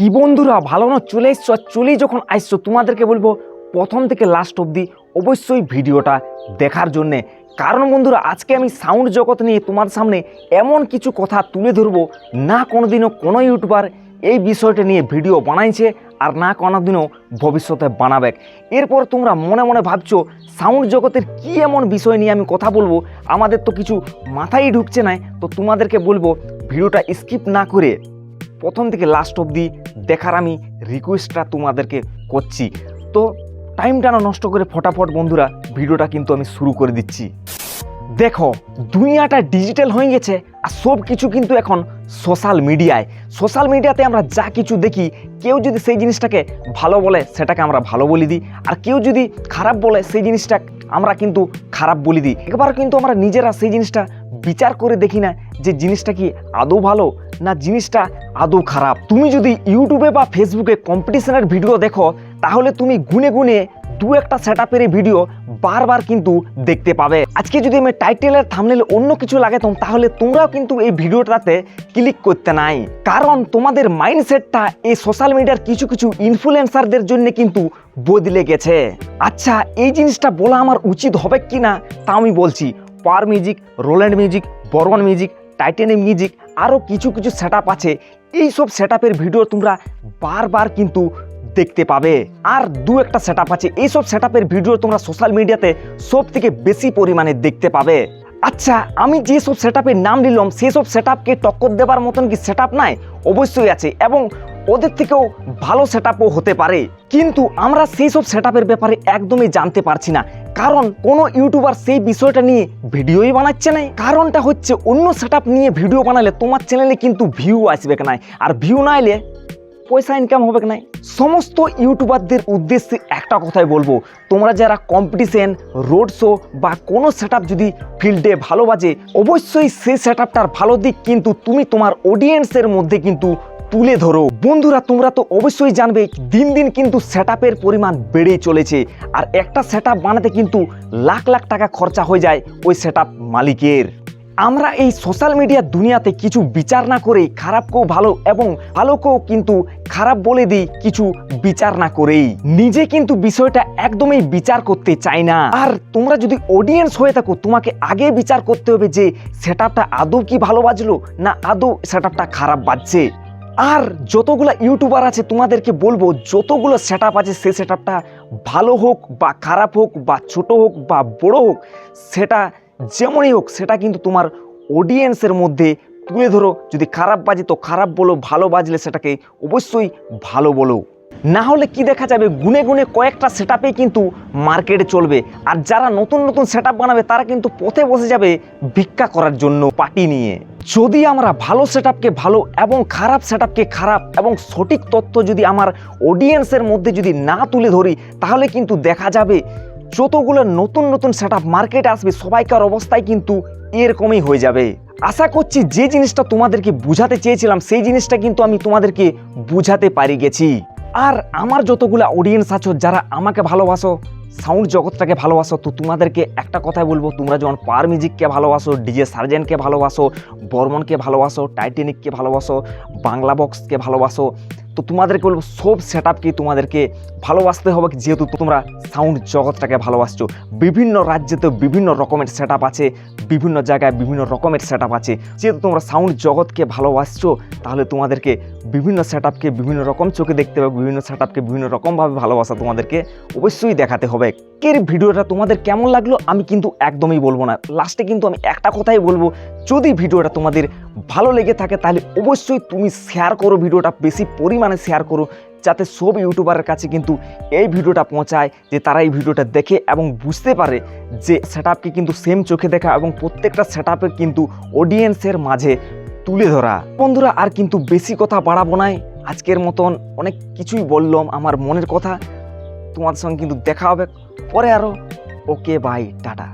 কি বন্ধুরা, ভালো না? চলে এসছো আর চলেই যখন আসছো, তোমাদেরকে বলব প্রথম থেকে লাস্ট অবধি অবশ্যই ভিডিওটা দেখার জন্যে। কারণ বন্ধুরা, আজকে আমি সাউন্ড জগৎ নিয়ে তোমার সামনে এমন কিছু কথা তুলে ধরবো, না কোনোদিনও কোনো ইউটিউবার এই বিষয়টা নিয়ে ভিডিও বানাইছে আর না কোনোদিনও ভবিষ্যতে বানাবে। এরপর তোমরা মনে মনে ভাবছ সাউন্ড জগতের কি এমন বিষয় নিয়ে আমি কথা বলব? আমাদের তো কিছু মাথায় ঢুকছে না, তো তোমাদেরকে বলব, ভিডিওটা স্কিপ না করে প্রথম থেকে লাস্ট অবধি দেখার আমি রিকোয়েস্টটা তোমাদেরকে করছি। তো টাইমটা না নষ্ট করে ফটাফট বন্ধুরা ভিডিওটা কিন্তু আমি শুরু করে দিচ্ছি। দেখো, দুনিয়াটা ডিজিটাল হয়ে গেছে আর সব কিছু কিন্তু এখন সোশ্যাল মিডিয়ায় সোশ্যাল মিডিয়াতে আমরা যা কিছু দেখি, কেউ যদি সেই জিনিসটাকে ভালো বলে, সেটাকে আমরা ভালো বলে দিই। আর কেউ যদি খারাপ বলে, সেই জিনিসটা আমরা কিন্তু খারাপ বলে দিই। একবার কিন্তু আমরা নিজেরা সেই জিনিসটা বিচার করে দেখি না যে জিনিসটা কি আদৌ ভালো না জিনিসটা আদৌ খারাপ? তুমি যদি ইউটিউবে বা ফেসবুকে কম্পিটিশনের ভিডিও দেখো, তাহলে তুমি গুনে গুনে দু একটা সেট আপের ভিডিও বারবার কিন্তু দেখতে পাবে। আজকে যদি আমি টাইটেলের থামনেলে অন্য কিছু লাগাতাম, তাহলে তোমরাও কিন্তু এই ভিডিওটাতে ক্লিক করতে নাই। কারণ তোমাদের মাইন্ডসেটটা এই সোশ্যাল মিডিয়ার কিছু কিছু ইনফ্লুয়েন্সারদের জন্য কিন্তু বদলে গেছে। আচ্ছা এই জিনিসটা বলা আমার উচিত হবে কি না তা আমি বলছি। Power music Roland music Burman music Titanic music আরও কিছু কিছু সেট আছে। এই সব সেট ভিডিও তোমরা বারবার কিন্তু দেখতে পাবে। আর দু একটা সেট আছে, এইসব সেট ভিডিও তোমরা সোশ্যাল মিডিয়াতে সব থেকে বেশি পরিমাণে দেখতে পাবে। আচ্ছা আমি যে সব সেট নাম নিলাম, সেসব সব সেট টক্কর দেবার মতন কি সেট নাই? অবশ্যই আছে। এবং ওদের থেকেও ভালো সেট হতে পারে। কিন্তু আমরা সেই সব সেট ব্যাপারে একদমই জানতে পারছি না। কারণ কোনো ইউটিউবার সেই বিষয়টা নিয়ে ভিডিওই বানাচ্ছে না কারণটা হচ্ছে অন্য সেট নিয়ে ভিডিও বানালে তোমার চ্যানেলে কিন্তু ভিউ আসবে না আর ভিউ না এলে পয়সা ইনকাম হবে না সমস্ত ইউটিউবারদের উদ্দেশ্যে একটা কথাই বলব। তোমরা যারা কম্পিটিশন রোড শো বা কোনো সেট যদি ফিল্ডে ভালো বাজে, অবশ্যই সেই সেট ভালো দিক কিন্তু তুমি তোমার অডিয়েন্সের মধ্যে কিন্তু তুলে ধরো। বন্ধুরা, তোমরা তো অবশ্যই জানবে, দিন দিন কিন্তু সেট পরিমাণ বেড়েই চলেছে। আর একটা সেট বানাতে কিন্তু লাখ লাখ টাকা খরচা হয়ে যায় ওই সেট মালিকের। আমরা এই সোশ্যাল মিডিয়ার দুনিয়াতে কিছু বিচার না করে খারাপকেও ভালো এবং ভালোকেও কিন্তু খারাপ বলে দিই কিছু বিচার না করেই। নিজে কিন্তু বিষয়টা একদমই বিচার করতে চাই না। আর তোমরা যদি অডিয়েন্স হয়ে থাকো, তোমাকে আগে বিচার করতে হবে যে সেট আপটা আদৌ কি ভালো বাজলো না আদৌ সেট খারাপ বাজছে। আর যতগুলো ইউটিউবার আছে তোমাদেরকে বলব, যতগুলো সেট আছে সেই সেট ভালো হোক বা খারাপ হোক বা ছোট হোক বা বড় হোক, সেটা যেমনই হোক, সেটা কিন্তু তোমার অডিয়েন্সের মধ্যে তুলে ধরো। যদি খারাপ বাজে তো খারাপ বলো, ভালো বাজলে সেটাকে অবশ্যই ভালো বলো। না হলে কি দেখা যাবে? গুনে গুনে কয়েকটা সেট কিন্তু মার্কেটে চলবে। আর যারা নতুন নতুন সেট বানাবে, তারা কিন্তু পথে বসে যাবে ভিক্ষা করার জন্য পার্টি নিয়ে। যদি আমরা ভালো সেট ভালো এবং খারাপ সেট খারাপ এবং সঠিক তথ্য যদি আমার অডিয়েন্সের মধ্যে যদি না তুলে ধরি, তাহলে কিন্তু দেখা যাবে যতগুলো নতুন নতুন সেট মার্কেটে আসবে, সবাইকার অবস্থায় কিন্তু এরকমই হয়ে যাবে। আশা করছি যে জিনিসটা তোমাদেরকে বুঝাতে চেয়েছিলাম, সেই জিনিসটা কিন্তু আমি তোমাদেরকে বুঝাতে পারি গেছি। আর আমার যতগুলো অডিয়েন্স আছো, যারা আমাকে ভালোবাসো সাউন্ড জগৎটাকে ভালোবাসো, তো তোমাদেরকে একটা কথাই বলব। তোমরা যেমন পার মিউজিককে ভালোবাসো ডিজে সার্জেনকে ভালোবাসো বর্মনকে ভালোবাসো টাইটেনিককে ভালোবাসো বাংলা বক্সকে ভালোবাসো তো তোমাদেরকে বলব, সব সেট আপকেই তোমাদেরকে ভালোবাসতে হবে যেহেতু তোমরা সাউন্ড জগৎটাকে ভালোবাসছো, বিভিন্ন রাজ্যেতে বিভিন্ন রকমের সেট আছে, বিভিন্ন জায়গায় বিভিন্ন রকমের সেট আছে। যেহেতু তোমরা সাউন্ড জগৎকে ভালোবাসছো, তাহলে তোমাদেরকে বিভিন্ন সেট আপকে বিভিন্ন রকম চোখে দেখতে হবে, বিভিন্ন সেট আপকে বিভিন্ন রকমভাবে ভালোবাসা তোমাদেরকে অবশ্যই দেখাতে হবে। কের ভিডিওটা তোমাদের কেমন লাগল আমি কিন্তু একদমই বলব না। লাস্টে কিন্তু আমি একটা কথাই বলব, যদি ভিডিওটা তোমাদের ভালো লেগে থাকে তাহলে অবশ্যই তুমি শেয়ার করো ভিডিওটা, বেশি পরিমাণে শেয়ার করো, যাতে সব ইউটিউবারের কাছে কিন্তু এই ভিডিওটা পৌঁছায়, যে তারা এই ভিডিওটা দেখে এবং বুঝতে পারে যে সেট কিন্তু সেম চোখে দেখা এবং প্রত্যেকটা সেট কিন্তু অডিয়েন্সের মাঝে তুলে ধরা। বন্ধুরা, আর কিন্তু বেশি কথা বাড়াবো নাই আজকের মতন অনেক কিছুই বললাম আমার মনের কথা। তোমার সঙ্গে কিন্তু দেখা হবে। পরে আরও ওকে বাই টাটা।